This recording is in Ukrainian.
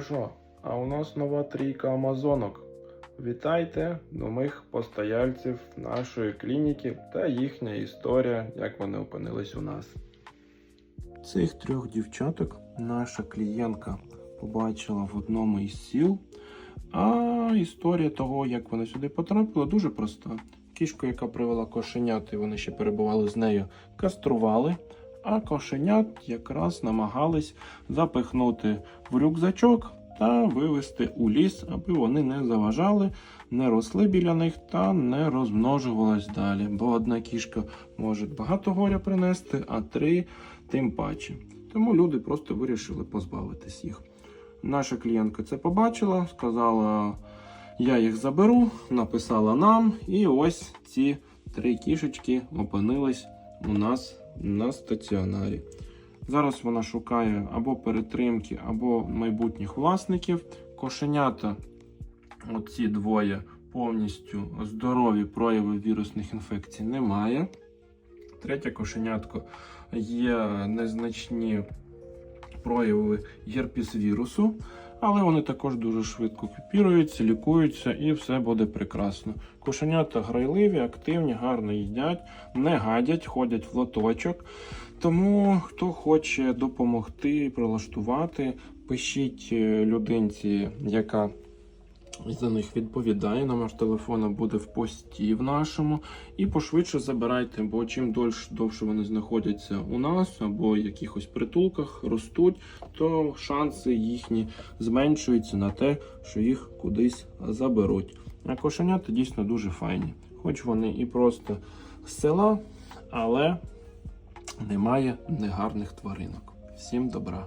Що? А у нас нова трійка амазонок. Вітайте нових постояльців нашої клініки та їхня історія, як вони опинились у нас. Цих трьох дівчаток наша клієнтка побачила в одному із сіл. А історія того, як вони сюди потрапили, дуже проста. Кішку, яка привела кошенят, і вони ще перебували з нею, кастрували, а кошенят якраз намагались запихнути в рюкзачок та вивезти у ліс, аби вони не заважали, не росли біля них та не розмножувались далі. Бо одна кішка може багато горя принести, а три тим паче. Тому люди просто вирішили позбавитись їх. Наша клієнтка це побачила, сказала, я їх заберу, написала нам, і ось ці три кішечки опинились у нас на стаціонарі. Зараз вона шукає або перетримки, або майбутніх власників. Кошенята, оці двоє, повністю здорові прояви вірусних інфекцій немає. Третє кошенятко є незначні прояви герпіс-вірусу, але вони також дуже швидко купіруються, лікуються і все буде прекрасно. Кошенята грайливі, активні, гарно їдять, не гадять, ходять в лоточок. Тому хто хоче допомогти прилаштувати, пишіть е, людинці, яка за них відповідає. Номер телефона буде в пості в нашому. І пошвидше забирайте, бо чим дольш, довше вони знаходяться у нас або в якихось притулках, ростуть, то шанси їхні зменшуються на те, що їх кудись заберуть. А кошенята дійсно дуже файні. Хоч вони і просто з села, але немає негарних тваринок. Всім добра!